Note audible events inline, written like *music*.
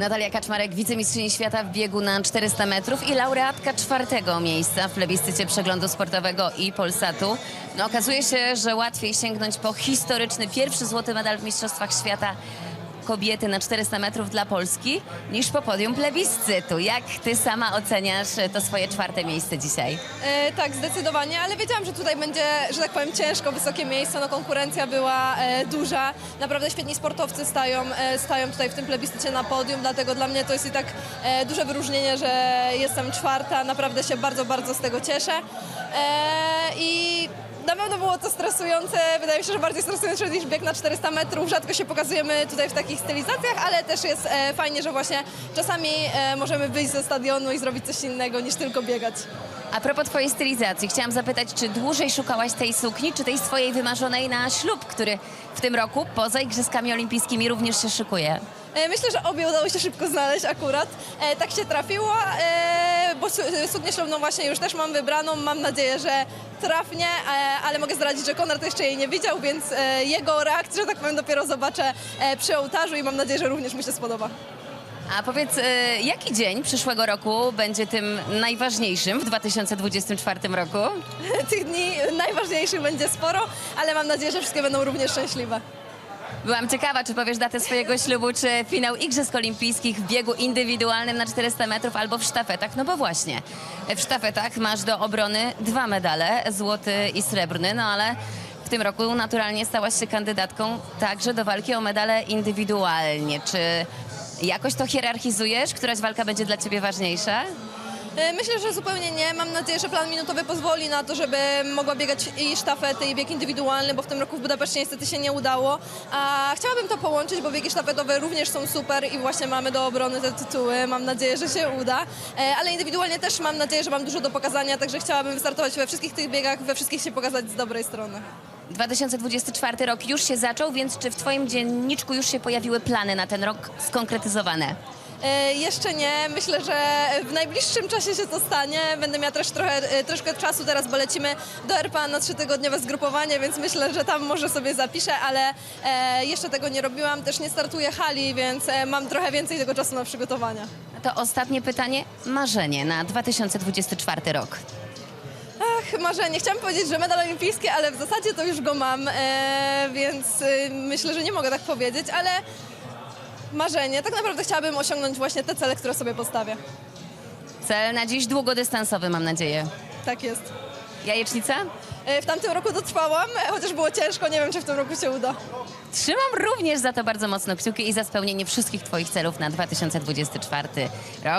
Natalia Kaczmarek, wicemistrzyni świata w biegu na 400 metrów i laureatka czwartego miejsca w plebiscycie przeglądu sportowego i Polsatu. No, okazuje się, że łatwiej sięgnąć po historyczny pierwszy złoty medal w Mistrzostwach Świata kobiety na 400 metrów dla Polski niż po podium plebiscytu. Jak ty sama oceniasz to swoje czwarte miejsce dzisiaj? E, tak, zdecydowanie, ale wiedziałam, że tutaj będzie, że tak powiem, ciężko, wysokie miejsce, no konkurencja była e, duża. Naprawdę świetni sportowcy stają, e, stają tutaj w tym plebiscycie na podium, dlatego dla mnie to jest i tak e, duże wyróżnienie, że jestem czwarta. Naprawdę się bardzo, bardzo z tego cieszę. E, I na pewno było to stresujące, wydaje mi się, że bardziej stresujące niż bieg na 400 metrów. Rzadko się pokazujemy tutaj w takich stylizacjach, ale też jest e, fajnie, że właśnie czasami e, możemy wyjść ze stadionu i zrobić coś innego niż tylko biegać. A propos twojej stylizacji, chciałam zapytać, czy dłużej szukałaś tej sukni, czy tej swojej wymarzonej na ślub, który w tym roku poza Igrzyskami Olimpijskimi również się szykuje? E, Myślę, że obie udało się szybko znaleźć akurat. Tak się trafiło, suknię ślubną właśnie już też mam wybraną. Mam nadzieję, że trafnie, e, ale mogę zdradzić, że Konrad jeszcze jej nie widział, więc e, jego reakcję, że tak powiem, dopiero zobaczę e, przy ołtarzu i mam nadzieję, że również mu się spodoba. A powiedz, jaki dzień przyszłego roku będzie tym najważniejszym w 2024 roku? *laughs* Tych dni najważniejszych będzie sporo, ale mam nadzieję, że wszystkie będą również szczęśliwe. Byłam ciekawa, czy powiesz datę swojego ślubu, czy finał Igrzysk Olimpijskich w biegu indywidualnym na 400 metrów albo w sztafetach. No bo właśnie, w sztafetach masz do obrony dwa medale, złoty i srebrny, no ale w tym roku naturalnie stałaś się kandydatką także do walki o medale indywidualnie. Czy jakoś to hierarchizujesz? Któraś walka będzie dla ciebie ważniejsza? E, Myślę, że zupełnie nie. Mam nadzieję, że plan minutowy pozwoli na to, żeby mogła biegać i sztafety, i bieg indywidualny, bo w tym roku w Budapeszcie niestety się nie udało. A chciałabym to połączyć, bo biegi sztafetowe również są super i właśnie mamy do obrony te tytuły. Mam nadzieję, że się uda. E, Ale indywidualnie też mam nadzieję, że mam dużo do pokazania, także chciałabym wystartować we wszystkich tych biegach, we wszystkich się pokazać z dobrej strony. 2024 rok już się zaczął, więc czy w twoim dzienniczku już się pojawiły plany na ten rok skonkretyzowane? E, Jeszcze nie. Myślę, że w najbliższym czasie się to stanie. Będę miała też trochę, e, troszkę czasu teraz, bo lecimy do RPA na trzytygodniowe zgrupowanie, więc myślę, że tam może sobie zapiszę, ale e, jeszcze tego nie robiłam. Też nie startuję hali, więc mam trochę więcej tego czasu na przygotowania. To ostatnie pytanie. Marzenie na 2024 rok. Ach, marzenie. Chciałam powiedzieć, że medal olimpijski, ale w zasadzie to już go mam, więc myślę, że nie mogę tak powiedzieć, ale marzenie. Tak naprawdę chciałabym osiągnąć właśnie te cele, które sobie postawię. Cel na dziś długodystansowy, mam nadzieję. Tak jest. Jajecznica? E, W tamtym roku dotrwałam, e, chociaż było ciężko, nie wiem, czy w tym roku się uda. Trzymam również za to bardzo mocno kciuki i za spełnienie wszystkich Twoich celów na 2024 rok.